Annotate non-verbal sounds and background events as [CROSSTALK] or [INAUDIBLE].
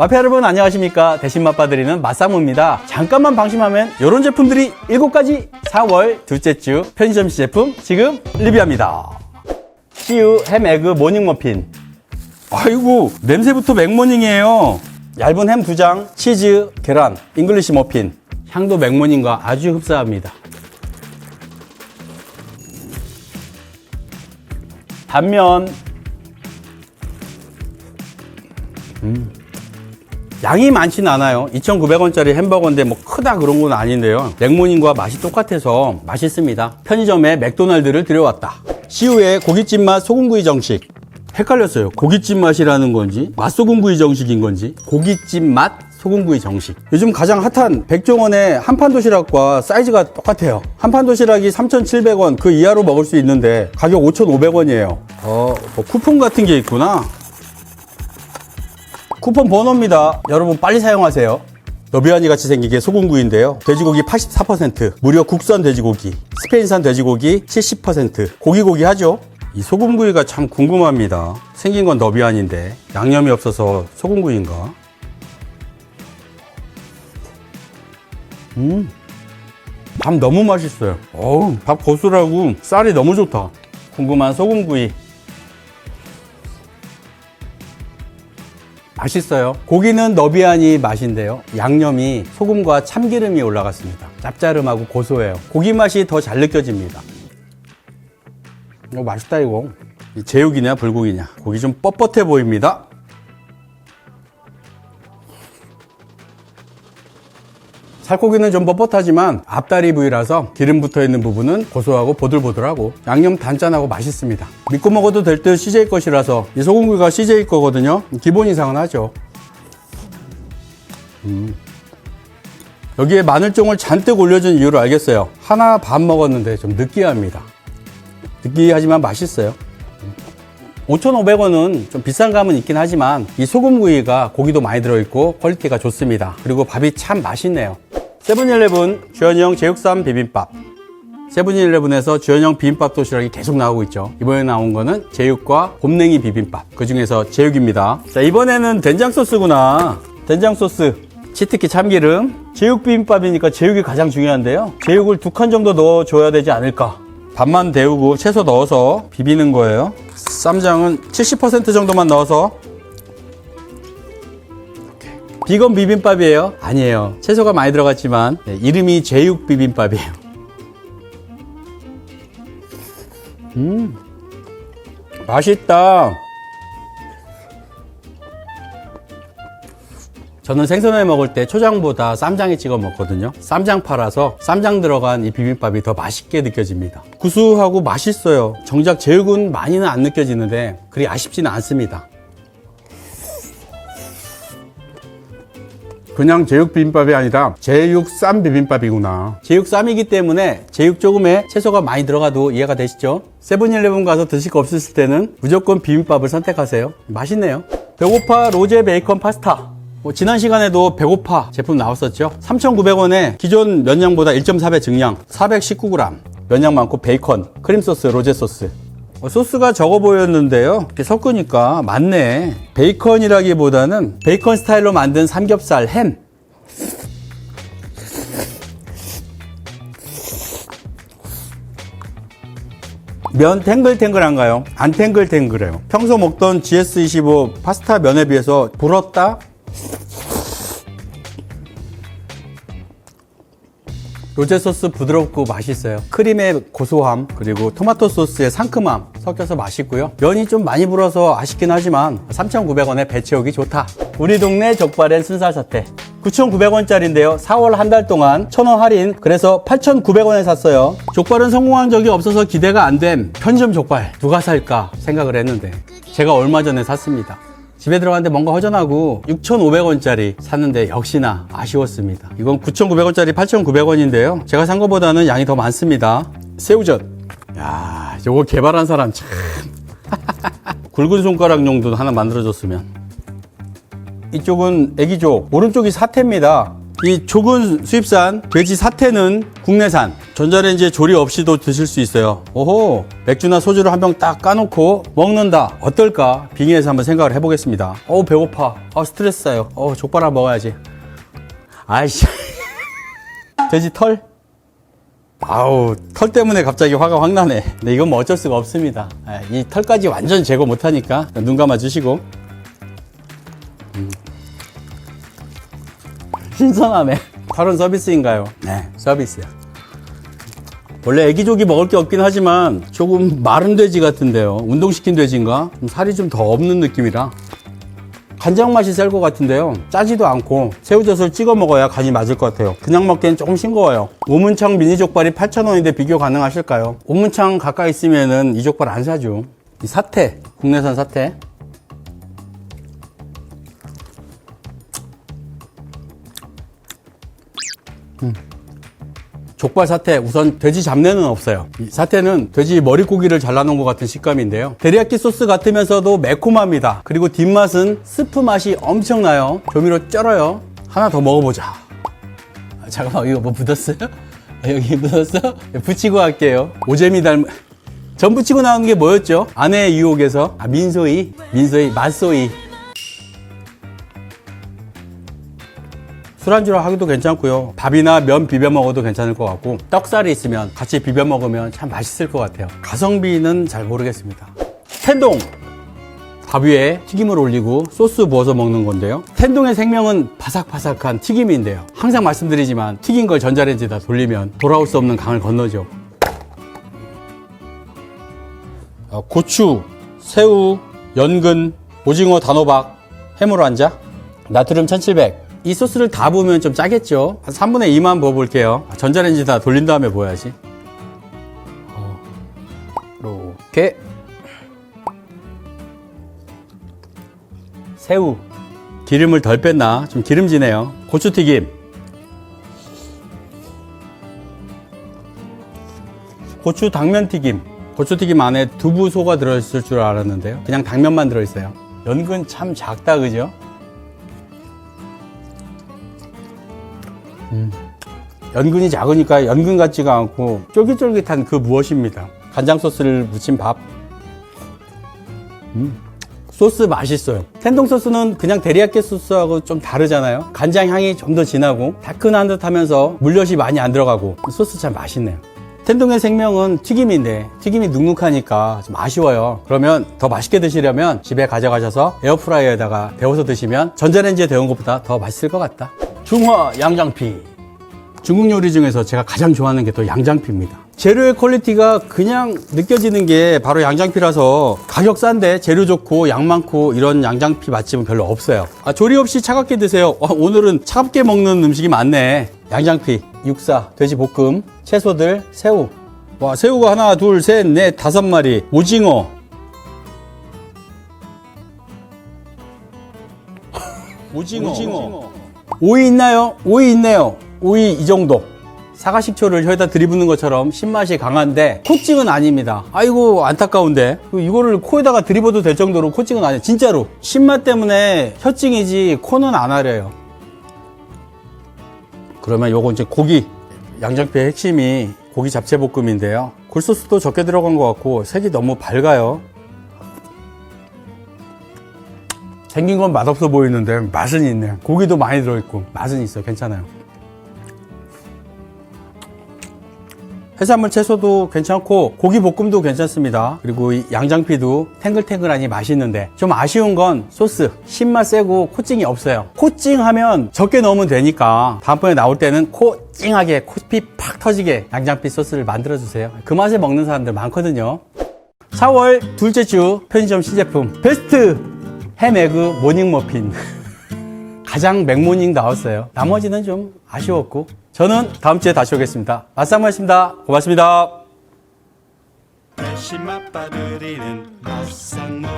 마페 여러분 안녕하십니까? 대신 맛봐드리는 맛사무입니다. 잠깐만 방심하면 이런 제품들이 7가지 4월 둘째 주 편의점 시제품 지금 리뷰합니다. CU 햄 에그 모닝 머핀. 아이고 냄새부터 맥모닝이에요. 얇은 햄두장 치즈 계란 잉글리시 머핀. 향도 맥모닝과 아주 흡사합니다. 단면 양이 많지는 않아요. 2,900원짜리 햄버거인데 뭐 크다 그런 건 아닌데요. 맥모닝과 맛이 똑같아서 맛있습니다. 편의점에 맥도날드를 들여왔다. 시우의 고깃집 맛 소금구이 정식. 헷갈렸어요. 고깃집 맛이라는 건지 맛소금구이 정식인 건지 고깃집 맛 소금구이 정식. 요즘 가장 핫한 백종원의 한판 도시락과 사이즈가 똑같아요. 한판 도시락이 3,700원 그 이하로 먹을 수 있는데 가격 5,500원이에요. 어, 뭐 쿠폰 같은 게 있구나. 쿠폰 번호입니다. 여러분 빨리 사용하세요. 너비아니 같이 생기게 소금구이인데요. 돼지고기 84%, 무려 국산 돼지고기, 스페인산 돼지고기 70%, 고기고기 하죠? 이 소금구이가 참 궁금합니다. 생긴 건 너비아니인데 양념이 없어서 소금구이인가? 음, 밥 너무 맛있어요. 어우, 밥 고소하고 쌀이 너무 좋다. 궁금한 소금구이 맛있어요. 고기는 너비아니 맛인데요. 양념이 소금과 참기름이 올라갔습니다. 짭짜름하고 고소해요. 고기 맛이 더 잘 느껴집니다. 이거 맛있다 이거. 이 제육이냐 불고기냐. 고기 좀 뻣뻣해 보입니다. 살코기는 좀 뻣뻣하지만 앞다리 부위라서 기름 붙어 있는 부분은 고소하고 보들보들하고 양념 단짠하고 맛있습니다. 믿고 먹어도 될 듯 CJ 것이라서 이 소금구이가 CJ 거거든요. 기본 이상은 하죠. 음. 여기에 마늘종을 잔뜩 올려준 이유를 알겠어요. 하나 반 먹었는데 좀 느끼합니다. 느끼하지만 맛있어요. 5,500원은 좀 비싼 감은 있긴 하지만 이 소금구이가 고기도 많이 들어있고 퀄리티가 좋습니다. 그리고 밥이 참 맛있네요. 세븐일레븐 주현영 제육삼 비빔밥. 세븐일레븐에서 주현영 비빔밥 도시락이 계속 나오고 있죠. 이번에 나온 거는 제육과 곰냉이 비빔밥. 그 중에서 제육입니다. 자, 이번에는 된장 소스구나. 된장 소스. 치트키 참기름. 제육 비빔밥이니까 제육이 가장 중요한데요. 제육을 두 칸 정도 넣어줘야 되지 않을까. 밥만 데우고 채소 넣어서 비비는 거예요. 쌈장은 70% 정도만 넣어서. 비건 비빔밥이에요? 아니에요. 채소가 많이 들어갔지만 네, 이름이 제육 비빔밥이에요. 음, 맛있다. 저는 생선회 먹을 때 초장보다 쌈장에 찍어 먹거든요. 쌈장 팔아서 쌈장 들어간 이 비빔밥이 더 맛있게 느껴집니다. 구수하고 맛있어요. 정작 제육은 많이는 안 느껴지는데 그리 아쉽지는 않습니다. 그냥 제육 비빔밥이 아니라 제육 쌈 비빔밥이구나. 제육 쌈이기 때문에 제육 조금에 채소가 많이 들어가도 이해가 되시죠? 세븐일레븐 가서 드실 거 없으실 때는 무조건 비빔밥을 선택하세요. 맛있네요. 배고파 로제 베이컨 파스타. 뭐 지난 시간에도 배고파 제품 나왔었죠 3,900원에 기존 면량보다 1.4배 증량 419g 면량 많고 베이컨 크림 소스 로제 소스 어, 소스가 적어 보였는데요 이렇게 섞으니까 맞네 베이컨이라기보다는 베이컨 스타일로 만든 삼겹살 햄 면 탱글탱글한가요? 안 탱글탱글해요 평소 먹던 GS25 파스타 면에 비해서 불었다? 로제 소스 부드럽고 맛있어요. 크림의 고소함 그리고 토마토 소스의 상큼함 섞여서 맛있고요. 면이 좀 많이 불어서 아쉽긴 하지만 3,900원에 배 채우기 좋다. 우리 동네 족발엔 순살 사태. 9,900원짜리인데요. 4월 한 달 동안 1,000원 할인. 그래서 8,900원에 샀어요. 족발은 성공한 적이 없어서 기대가 안된 편의점 족발 누가 살까 생각을 했는데 제가 얼마 전에 샀습니다. 집에 들어갔는데 뭔가 허전하고 6,500원짜리 샀는데 역시나 아쉬웠습니다. 이건 9,900원짜리 8,900원인데요. 제가 산 것보다는 양이 더 많습니다. 새우젓. 야, 요거 개발한 사람 참. [LAUGHS] 굵은 손가락 정도 하나 만들어줬으면. 이쪽은 애기족, 오른쪽이 사태입니다. 이 조근 수입산 돼지 사태는 국내산. 전자레인지에 조리 없이도 드실 수 있어요. 오호 맥주나 소주를 한 병 딱 까놓고 먹는다. 어떨까? 빙의해서 한번 생각을 해보겠습니다. 어우 배고파. 어 스트레스 쌓여 어 족발 하나 먹어야지. 아이씨. [LAUGHS] 돼지 털? 아우 털 때문에 갑자기 화가 확 나네. 근데 이건 뭐 어쩔 수가 없습니다. 아, 이 털까지 완전 제거 못하니까 눈 감아 주시고 신선하네 털은 서비스인가요? 네 서비스야 원래 애기족이 먹을 게 없긴 하지만 조금 마른 돼지 같은데요 운동시킨 돼지인가? 좀 살이 좀 더 없는 느낌이라 간장 맛이 셀 것 같은데요. 짜지도 않고 새우젓을 찍어 먹어야 간이 맞을 것 같아요. 그냥 먹기엔 조금 싱거워요. 우문창 미니 족발이 8,000원인데 비교 가능하실까요? 우문창 가까이 있으면은 이 족발 안 사죠. 이 사태, 국내산 사태. 족발 사태 우선 돼지 잡내는 없어요. 이 사태는 돼지 머릿고기를 잘라놓은 것 같은 식감인데요. 데리야끼 소스 같으면서도 매콤합니다. 그리고 뒷맛은 스프 맛이 엄청나요. 조미료 쩔어요. 하나 더 먹어보자. 아, 잠깐만 이거 뭐 묻었어요? 아, 여기 묻었어? 붙이고 할게요. 오재미 닮은 전 붙이고 나온 게 뭐였죠? 아내의 유혹에서 아, 민소이, 민소이, 맛소이. 술안주로 하기도 괜찮고요. 밥이나 면 비벼 먹어도 괜찮을 것 같고 떡살이 있으면 같이 비벼 먹으면 참 맛있을 것 같아요. 가성비는 잘 모르겠습니다. 텐동! 밥 위에 튀김을 올리고 소스 부어서 먹는 건데요. 텐동의 생명은 바삭바삭한 튀김인데요. 항상 말씀드리지만 튀긴 걸 전자레인지에다 돌리면 돌아올 수 없는 강을 건너죠. 어, 고추, 새우, 연근, 오징어 단호박, 해물 완자, 나트륨 1700. 이 소스를 다 부으면 좀 짜겠죠? 한 3분의 2만 부어볼게요. 전자레인지에다 돌린 다음에 부어야지. 어, 이렇게. 새우. 기름을 덜 뺐나? 좀 기름지네요. 고추튀김. 고추 당면튀김. 고추튀김 안에 두부 소가 들어있을 줄 알았는데요. 그냥 당면만 들어있어요. 연근 참 작다, 그죠? 연근이 작으니까 연근 같지가 않고 쫄깃쫄깃한 그 무엇입니다. 간장 소스를 묻힌 밥. 음. 소스 맛있어요. 텐동 소스는 그냥 데리야끼 소스하고 좀 다르잖아요. 간장 향이 좀 더 진하고 다큰한 듯 하면서 물엿이 많이 안 들어가고 소스 참 맛있네요. 텐동의 생명은 튀김인데 튀김이 눅눅하니까 좀 아쉬워요. 그러면 더 맛있게 드시려면 집에 가져가셔서 에어프라이어에다가 데워서 드시면 전자레인지에 데운 것보다 더 맛있을 것 같다. 중화 양장피. 중국 요리 중에서 제가 가장 좋아하는 게 또 양장피입니다. 재료의 퀄리티가 그냥 느껴지는 게 바로 양장피라서 가격 싼데 재료 좋고 양 많고 이런 양장피 맛집은 별로 없어요. 아, 조리 없이 차갑게 드세요. 어, 오늘은 차갑게 먹는 음식이 많네. 양장피, 육사, 돼지 볶음, 채소들, 새우. 와, 새우가 하나, 둘, 셋, 넷, 다섯 마리. 오징어. 오징어. 오이 있나요? 오이 있네요. 오이 이 정도. 사과 식초를 혀에다 들이붓는 것처럼 신맛이 강한데 코칭은 아닙니다. 아이고 안타까운데 이거를 코에다가 들이붓어도 될 정도로 코칭은 아니에요. 진짜로 신맛 때문에 혀찡이지 코는 안 아려요. 그러면 요거 이제 고기 양장피의 핵심이 고기 잡채 볶음인데요. 굴소스도 적게 들어간 것 같고 색이 너무 밝아요. 생긴 건 맛없어 보이는데 맛은 있네. 고기도 많이 들어있고 맛은 있어. 괜찮아요. 해산물 채소도 괜찮고 고기 볶음도 괜찮습니다. 그리고 이 양장피도 탱글탱글하니 맛있는데 좀 아쉬운 건 소스 신맛 세고 코찡이 없어요. 코찡 하면 적게 넣으면 되니까 다음번에 나올 때는 코찡하게 코피 팍 터지게 양장피 소스를 만들어 주세요. 그 맛에 먹는 사람들 많거든요. 4월 둘째 주 편의점 신제품 베스트 햄에그 모닝 머핀 [LAUGHS] 가장 맥모닝 나왔어요. 나머지는 좀 아쉬웠고 저는 다음 주에 다시 오겠습니다. 맛상무였습니다. 고맙습니다. 날씨 맛봐드리는 맛상무